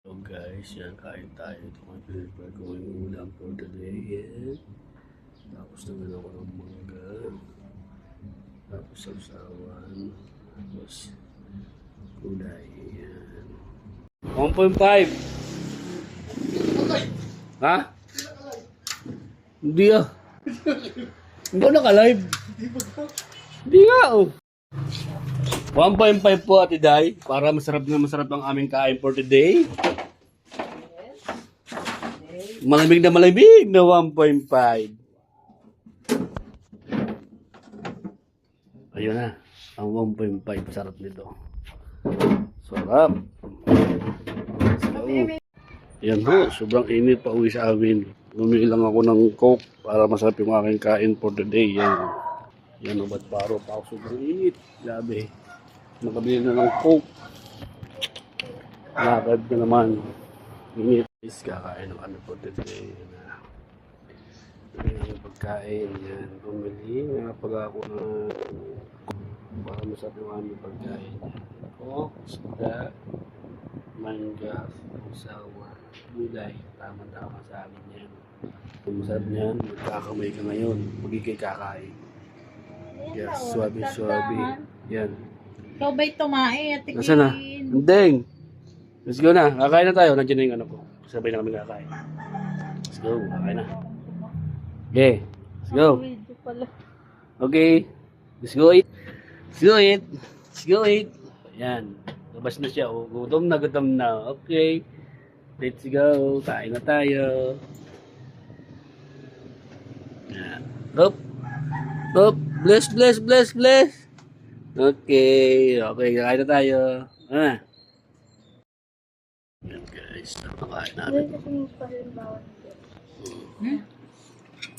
So guys, yan, kain tayo. Ito ko pinipare ko yung ulam for today. Yan. Tapos naman ako ng mangga. Tapos sausawan. Tapos kulay. Yan. 1.5. Ha? Hindi ah. Hindi ako naka-live. Hindi nga oh. 1.5 po Ate Day para masarap na masarap ang aming kain for today. Malamig na malamig na 1.5. Ayun na, ang 1.5 sarap nito. Sarap. Yan po, sobrang init pa uwi sa amin. Bumili lang ako ng coke para masarap yung aking kain for today. Yan. Yan, ubat paro pa ako sobrang init. Grabe. Nakabili na ng coke. Lakad na naman. Init. Is kakain ng ano for today. Yan na. Yan ang pagkain. Yan. Bumili nga pag ako na para masarap yung aming pagkain. Coke, suga, mangga, usawa, gulay. Tama-tama sa amin yan. Masarap niyan, magkakamay ka ngayon. Magiging kakain. Yes, swabe-swabe. Yan. Ikaw ba'y tumae at Nasaan na? Deng! Let's go na. Kakain na tayo. Nandiyan na yung ano ko. Sabay na kami kakain. Let's go. Kakain na. Okay. Let's go. Okay. Let's go eat. Let's go eat. Let's go eat. Ayan. Labas na siya. Oh. Gutom na, gutom na. Okay. Let's go. Kain na tayo. Ayan. Up. Up. Bless, bless, bless, bless. Okay. Okay. Kain na tayo. Ah. Ayan guys. Napakain natin.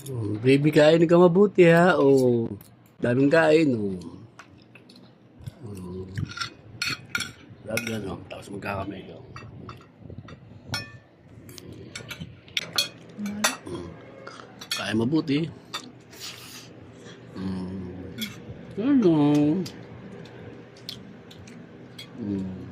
Oh, baby, kain ka mabuti ha. Oh, daming kain. Oh. Oh. Love yan, oh. Tapos magkakamay ka. Mm. Kain mabuti. Hello. Mm.